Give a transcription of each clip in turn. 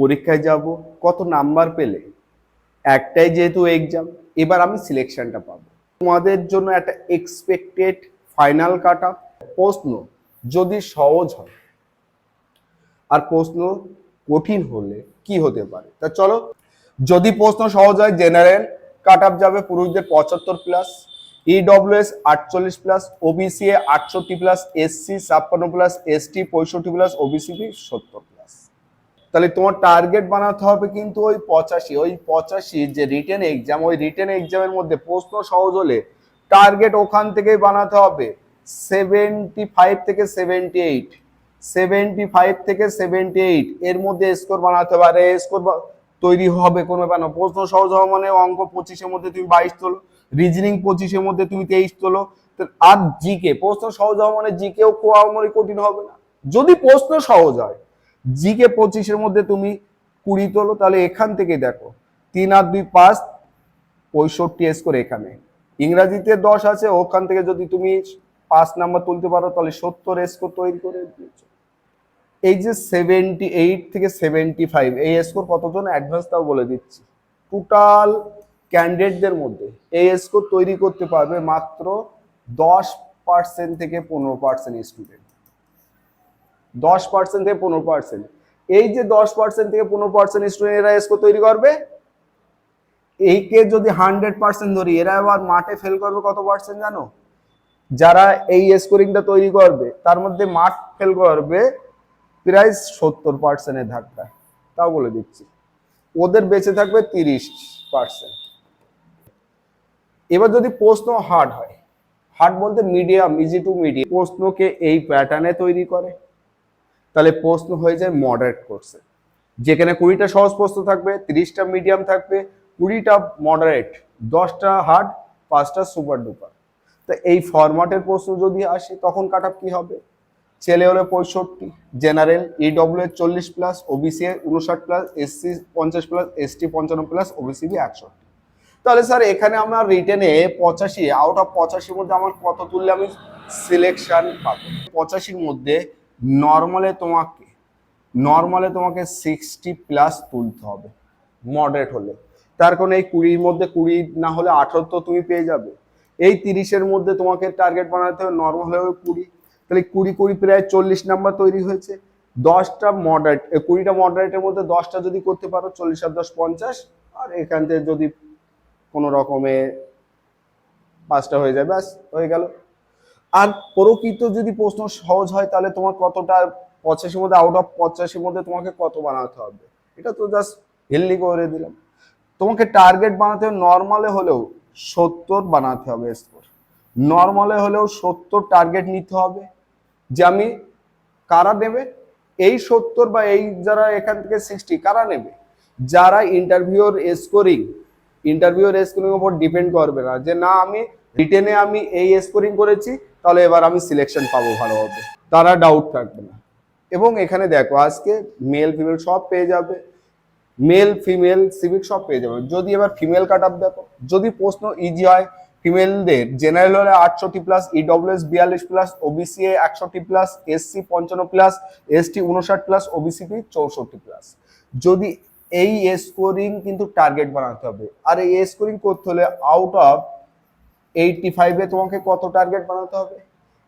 পরীক্ষায় যাব, কত নাম্বার পেলে? একটাই যেহেতু এক্সাম এবার আমি সিলেকশনটা পাবো। তোমাদের জন্য একটা এক্সপেক্টেড ফাইনাল কাট প্রশ্ন যদি সহজ হয়, আর প্রশ্ন কঠিন হলে কি হতে পারে? তা চলো, যদি প্রশ্ন সহজ হয় জেনারেল কাট আপ যাবে পুরুষদের পঁচাত্তর প্লাস ইডব্লিউএস আটচল্লিশ প্লাস ওবিসি আটষট্টি প্লাস এসসি ছাপ্পান্ন প্লাস এসটি পঁয়ষট্টি প্লাস ওবিসিবি সত্তর প্লাস তাহলে তোমার টার্গেট বানাতে হবে কিন্তু ওই পঁচাশি ওই পঁচাশি যে রিটেন এক্সাম ওই রিটেন এক্সামের মধ্যে প্রশ্ন সহজ হলে টার্গেট ওখান থেকেই বানাতে হবে। সেভেন্টি ফাইভ থেকে সেভেন্টি এইট সেভেন্টি ফাইভ থেকে সেভেন্টি এইট এর মধ্যে স্কোর বানাতে হবে। আর স্কোর তৈরি হবে কোনো ব্যাপার না। প্রশ্ন সহজ হওয়া মানে অঙ্ক পঁচিশের মধ্যে তুমি বাইশ তোলো রিজনিং পঁচিশের মধ্যে তুমি তেইশ তোলো। আর জিকে প্রশ্ন সহজ হওয়া মানে জিকেও কোয়ামরি কঠিন হবে না। যদি প্রশ্ন সহজ হয় জিকে পঁচিশের মধ্যে তুমি কুড়ি তোলো, তাহলে এখান থেকে দেখো, তিন আর দুই পাঁচ, পঁয়ষট্টি স্কোর এখানে। ইংরাজিতে দশ আছে, ওখান থেকে যদি তুমি পাঁচ নাম্বার তুলতে পারো, তাহলে সত্তর স্কোর তৈরি করে দিয়েছ। এই যে সেভেন্টি এইট থেকে সেভেন্টি ফাইভ এই স্কোর কতজন? অ্যাডভান্স তাও বলে দিচ্ছি। টোটাল ক্যান্ডিডেটদের মধ্যে এই স্কোর তৈরি করতে পারবে মাত্র দশ পার্সেন্ট থেকে পনেরো পার্সেন্ট স্টুডেন্ট দশ পার্সেন্ট থেকে পনেরো পার্সেন্ট এই যে দশ পার্সেন্ট থেকে পনেরো পার্সেন্ট স্টুডেন্ট এরা স্কোর তৈরি করবে, এইকে যদি হান্ড্রেড পার্সেন্ট ধরি, এরা আবার মাঠে ফেল করবে কত পার্সেন্ট জানো? যারা এই স্কোরিংটা তৈরি করবে, তার মধ্যে মাঠ ফেল করবে প্রায় সত্তর পার্সেন্টের ধাক্কা। তাও বলে দিচ্ছি। ওদের বেঁচে থাকবে তিরিশ পার্সেন্ট এবার যদি প্রশ্ন হার্ড হয় হার্ড বলতে মিডিয়াম ইজি টু মিডিয়াম প্রশ্নকে এই প্যাটার্নে তৈরি করে। তাহলে প্রশ্ন হয়ে যায় মডারেট কোর্সে যেখানে কুড়িটা সহজ প্রশ্ন থাকবে, তিরিশটা মিডিয়াম থাকবে, কুড়িটা মডারেট দশটা হার্ড পাঁচটা সুপার ডুপার তো এই ফরম্যাটের প্রশ্ন যদি আসে, তখন কাট কি হবে? ছেলে হলে পঁয়ষট্টি জেনারেল ইডব্লিউ এর চল্লিশ প্লাস ওবিসি এর উনষাট প্লাস এসসি পঞ্চাশ প্লাস এসটি পঞ্চান্ন প্লাস ওবিসিবি একষট্টি। তাহলে স্যার এখানে আমার রিটেনে পঁচাশি আউট অফ পঁচাশির মধ্যে আমার কত তুললে আমি সিলেকশন পাবো? পঁচাশির মধ্যে নর্মালে তোমাকে নর্মালে তোমাকে সিক্সটি প্লাস তুলতে হবে মডারেট হলে। তার কারণে এই কুড়ির মধ্যে, কুড়ি না হলে আঠারো তো তুমি পেয়ে যাবে। এই তিরিশের মধ্যে তোমাকে টার্গেট বানাতে হবে নর্মাল হলে কুড়ি। তাহলে কুড়ি কুড়ি প্রায় চল্লিশ নাম্বার তৈরি হয়েছে। দশটা মডারেট কুড়িটা মডারেটের মধ্যে দশটা যদি করতে পারো, চল্লিশ আর দশ পঞ্চাশ, আর এখান থেকে যদি কোনো রকমে পাঁচটা হয়ে যায়, ব্যাস, হয়ে গেল। আর প্রকৃত যদি প্রশ্ন সহজ হয়, তাহলে তোমার কতটা পঁচাশির মধ্যে আউট অফ পঁচাশির মধ্যে তোমাকে কত বানাতে হবে? এটা তো জাস্ট হেলদি করে দিলাম। তোমাকে টার্গেট বানাতে হবে নর্মালে হলেও সত্তর বানাতে হবে স্কোর নর্মালে হলেও সত্তর টার্গেট নিতে হবে। যে আমি কারা নেবে? এই সত্তর বা এই যারা এখান থেকে সিক্সটি কারা নেবে? যারা ইন্টারভিউর স্কোরিং ইন্টারভিউর স্কোরিং উপর ডিপেন্ড করবে না। যে না, আমি রিটেনে আমি এই স্কোরিং করেছি, তাহলে এবার আমি সিলেকশন পাবো ভালোভাবে। তারা ডাউট থাকবে না। এবং এখানে দেখো, আজকে মেল ফিমেল সব পেয়ে যাবে। মেল ফিমেল সিভিক সব পেয়ে যাবে। যদি এবার ফিমেল কাট আপ দেখো, যদি প্রশ্ন ইজি হয় ফিমেলদের জেনারেল হলে আটষট্টি প্লাস ইডব্লিউএস বিয়াল্লিশ প্লাস ওবিসি একষট্টি প্লাস এসসি পঞ্চান্ন প্লাস এসটি উনষাট প্লাস ওবিসিপি চৌষট্টি প্লাস যদি এই স্কোরিং কিন্তু টার্গেট বানাতে হবে। আর এই স্কোরিং করতে হলে আউট অফ এইটটি ফাইভে তোমাকে কত টার্গেট বানাতে হবে?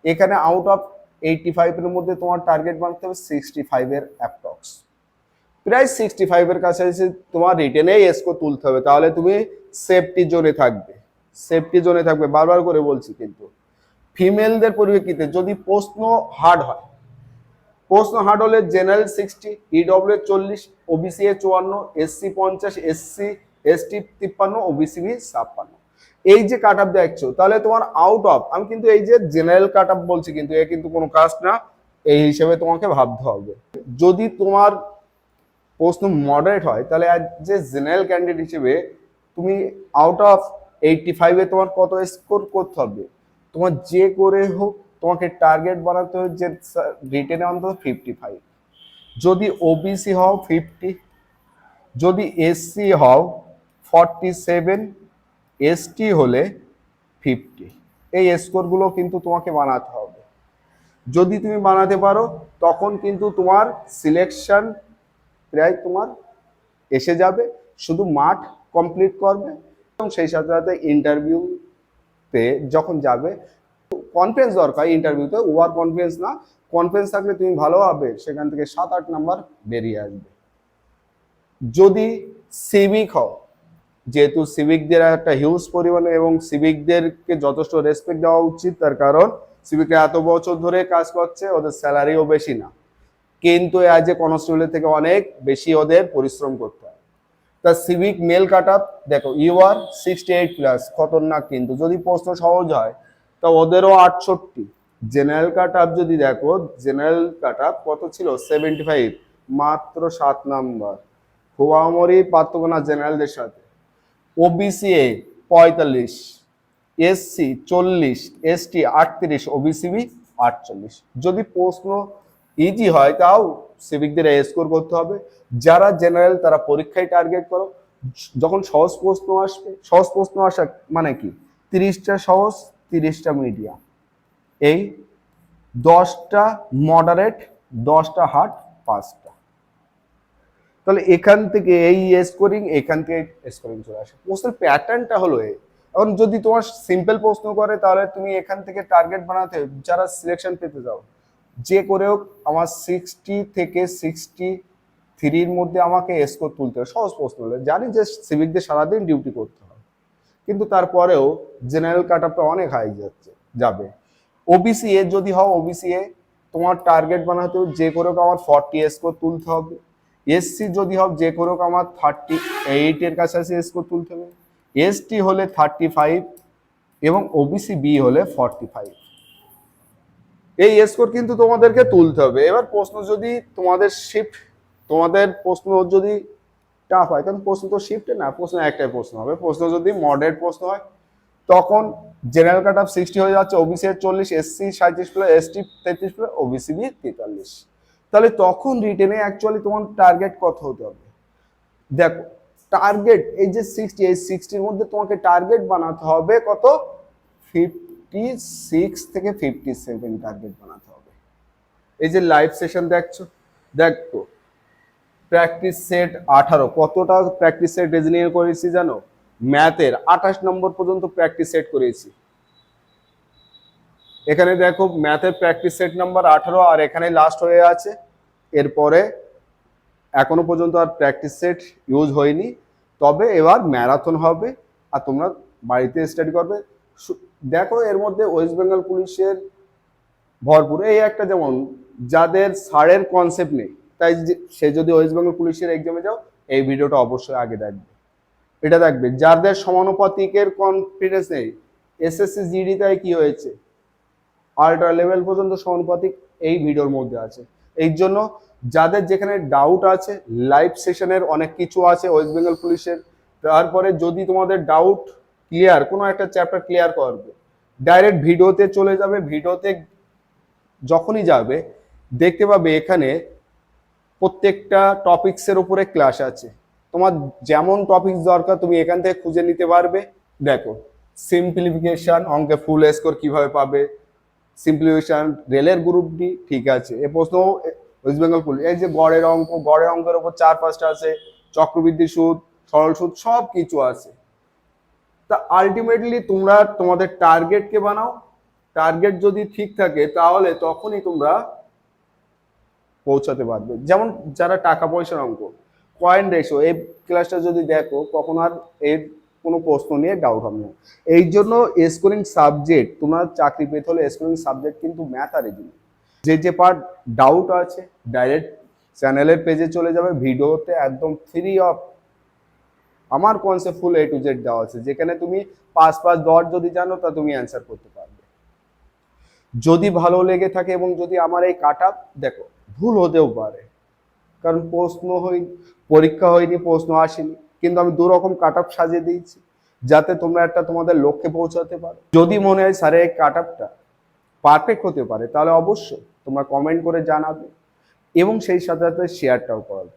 এখানে আউট অফ এইটটি ফাইভের মধ্যে তোমার টার্গেট বানাতে হবে সিক্সটি ফাইভের অ্যাপ্রক্স প্রায় সিক্সটি ফাইভের কাছাকাছি তোমার রিটেনে স্কোর তুলতে হবে, তাহলে তুমি সেফটি জোনে থাকবে। সেফটি জোনে থাকবে, বারবার করে বলছি কিন্তু। ফিমেলদের পরিপ্রেক্ষিতে যদি প্রশ্ন হার্ড হয়, প্রশ্ন হার্ড হলে জেনারেল সিক্সটি ইডব্লিউ চল্লিশ ওবিসি এ চুয়ান্ন এসসি পঞ্চাশ এসসি এসটি তিপ্পান্ন ওবিসিবি ছাপ্পান্ন। এই যে কাট আপ দেখছ, তাহলে তোমার আউট অফ আমি কিন্তু এই যে জেনারেল কাট আপ বলছি কিন্তু, এ কিন্তু কোনো কাজ না, এই হিসেবে তোমাকে ভাবতে হবে। যদি তোমার প্রশ্ন মডারেট হয়, তাহলে যে জেনারেল ক্যান্ডিডেট হিসেবে তুমি আউট অফ এইটটি ফাইভে তোমার কত স্কোর করতে হবে? তোমার যে করে হোক, তোমাকে টার্গেট বানাতে হবে যে রিটেনে অন্তত ফিফটি ফাইভ যদি ওবিসি হও ফিফটি যদি এসসি হও ফর্টি সেভেন এসটি হলে ফিফটি এই স্কোরগুলো কিন্তু তোমাকে বানাতে হবে। যদি তুমি বানাতে পারো, তখন কিন্তু তোমার সিলেকশন প্রায় তোমার এসে যাবে। শুধু মাঠ কমপ্লিট করবে এবং সেই সাথে সাথে ইন্টারভিউতে যখন যাবে কনফিডেন্স দরকার ইন্টারভিউতে ওভার কনফিডেন্স না। কনফিডেন্স থাকলে তুমি ভালো হবে, সেখান থেকে সাত আট নাম্বার বেরিয়ে আসবে। যদি সিভিক হও যেহেতু সিভিকদের একটা হিউজ পরিমাণে এবং সিভিকদেরকে যথেষ্ট রেসপেক্ট দেওয়া উচিত, তার কারণ সিভিকরা এত বছর ধরে কাজ করছে, ওদের স্যালারিও বেশি না। কিন্তু অ্যাজ এ কনস্টেবলের থেকে অনেক বেশি ওদের পরিশ্রম করতে হয়। তা সিভিক মেল কাট আপ দেখো U R sixty eight plus খতরনাক কিন্তু। যদি প্রশ্ন সহজ হয়, তা ওদেরও আটষট্টি। জেনারেল কাট আপ যদি দেখো জেনারেল কাট আপ কত ছিল? সেভেন্টি ফাইভ মাত্র সাত নাম্বার হুয়ামরি পার্থক্য না জেনারেলদের সাথে। ওবিসি এ পঁয়তাল্লিশ এসসি চল্লিশ এসটি আটত্রিশ ওবিসিবি আটচল্লিশ। যদি প্রশ্ন ইজি হয়, তাও সিভিকদের স্কোর করতে হবে। যারা জেনারেল তারা পরীক্ষায় টার্গেট করো। যখন সহজ প্রশ্ন আসবে, সহজ প্রশ্ন আসা মানে কি? তিরিশটা সহজ, তিরিশটা মিডিয়াম এই দশটা মডারেট দশটা হার্ড পাঁচটা তাহলে এখান থেকে এই স্কোরিং এখান থেকে স্কোরিং চলে আসে। প্রশ্নের প্যাটার্নটা হলো এই এখন যদি তোমার সিম্পল প্রশ্ন করে, তাহলে তুমি এখান থেকে টার্গেট বানাতে, যারা সিলেকশন পেতে যাও যে করে হোক, আমার সিক্সটি থেকে সিক্সটি থ্রির মধ্যে আমাকে স্কোর তুলতে হবে। সহজ প্রশ্ন হলে, জানি যে সিভিকদের সারাদিন ডিউটি করতে হবে। কিন্তু তারপরেও জেনারেল কাট আপটা অনেক হাই যাচ্ছে, যাবে। ওবিসি এ যদি হও ওবিসি এ তোমার টার্গেট বানাতে যে করে হোক, আমার ফর্টি স্কোর তুলতে হবে। এসসি যদি হোক যে হোক আমার থার্টি এইটের কাছাকাছি স্কোর তুলতে হবে। এসটি হলে থার্টি ফাইভ এবং ওবিসি বি হলে ফর্টি ফাইভ এই স্কোর কিন্তু তোমাদেরকে তুলতে হবে। এবার প্রশ্ন যদি তোমাদের শিফট তোমাদের প্রশ্ন যদি টাফ হয়, কারণ প্রশ্ন তো শিফটে না, প্রশ্ন একটাই প্রশ্ন হবে। প্রশ্ন যদি মডারেট প্রশ্ন হয়, তখন জেনারেল কাট অফ সিক্সটি হয়ে যাচ্ছে ওবিসি এর চল্লিশ এসসি সাঁত্রিশ প্লাস এসটি তেত্রিশ প্লাস ওবিসি বি তেতাল্লিশ। তাহলে তখন রিটেনে অ্যাকচুয়ালি তোমার টার্গেট কত হতে হবে? দেখো টার্গেট এই যে সিক্সটি এই সিক্সটির মধ্যে তোমাকে টার্গেট বানাতে হবে কত? ফিফটি সিক্স থেকে ফিফটি সেভেন টার্গেট বানাতে হবে। এই যে লাইভ সেশন দেখছ? দেখো প্র্যাকটিস সেট আঠারো। কতটা প্র্যাকটিস সেট ডিজাইন করেছি জানো? ম্যাথের আঠাশ নম্বর পর্যন্ত প্র্যাকটিস সেট করেছি। এখানে দেখো ম্যাথের প্র্যাকটিস সেট নাম্বার আঠারো, আর এখানে লাস্ট হয়ে আছে। এরপরে এখনও পর্যন্ত আর প্র্যাকটিস সেট ইউজ হয়নি। তবে এবার ম্যারাথন হবে, আর তোমরা বাড়িতে স্টাডি করবে। দেখো এর মধ্যে ওয়েস্ট বেঙ্গল পুলিশের ভরপুর। এই একটা যেমন, যাদের সারের কনসেপ্ট নেই, তাই সে যদি ওয়েস্ট বেঙ্গল পুলিশের এক্সামে যাও, এই ভিডিওটা অবশ্যই আগে দেখবে। এটা দেখবে, যাদের সমানুপাতিকের কনফিডেন্স নেই এসএসসি জিডি তাই কি হয়েছে? আল্ট্রা লেভেল পর্যন্ত সমানুপাতিক এই ভিডিওর মধ্যে আছে। এই জন্য যাদের যেখানে ডাউট আছে লাইভ সেশনের অনেক কিছু আছে ওয়েস্ট বেঙ্গল পুলিশের তারপরে যদি তোমাদের ডাউট ক্লিয়ার কোনো একটা চ্যাপ্টার ক্লিয়ার করবে ডাইরেক্ট ভিডিওতে চলে যাবে। ভিডিওতে যখনই যাবে, দেখতে পাবে এখানে প্রত্যেকটা টপিক্সের উপরে ক্লাস আছে। তোমার যেমন টপিক দরকার, তুমি এখান থেকে খুঁজে নিতে পারবে। দেখো সিম্পলিফিকেশন অঙ্কে ফুল স্কোর কীভাবে পাবে সিম্পলিফিকেশন রেলের গ্রুপ ডি ঠিক আছে। এ প্রশ্ন ওয়েস্ট বেঙ্গল পুলিশ এই যে গড়ের অঙ্ক, গড়ের অঙ্কের উপর চার পাঁচটা আছে, চক্রবৃদ্ধি সুদ, সরল সুদ, সব কিছু আছে। তা আলটিমেটলি তোমরা তোমাদের টার্গেটকে বানাও। টার্গেট যদি ঠিক থাকে, তাহলে তখনই তোমরা পৌঁছাতে পারবে। যেমন যারা টাকা পয়সার অঙ্ক কয়েন রেশো এই ক্লাসটা যদি দেখো কখন আর এর কোনো প্রশ্ন নিয়ে ডাউট হবে না। এই জন্য স্কোরিং সাবজেক্ট তোমার চাকরি পেতে হলে স্কোরিং সাবজেক্ট কিন্তু ম্যাথ আর রিজনিং যে যে পার্ট ডাউট আছে ডাইরেক্ট চ্যানেলের পেজে চলে যাবে, ভিডিওতে একদম ফ্রি অফ আমার concept full A to Z দেওয়া আছে। যেখানে তুমি পাঁচ পাঁচ দশ যদি জানো, তা তুমি অ্যান্সার করতে পারবে। যদি ভালো লেগে থাকে এবং যদি আমার এই কাট দেখো, ভুল হতেও পারে। কারণ প্রশ্ন হই পরীক্ষা হয়নি, প্রশ্ন আসেনি। কিন্তু আমি দু রকম কাট আপ সাজিয়ে দিয়েছি, যাতে তোমরা একটা তোমাদের লক্ষ্যে পৌঁছাতে পারো। যদি মনে হয় স্যারের এই কাট আপটা পারফেক্ট হতে পারে, তাহলে অবশ্যই তোমরা কমেন্ট করে জানাবে এবং সেই সাথে সাথে শেয়ারটাও করবে।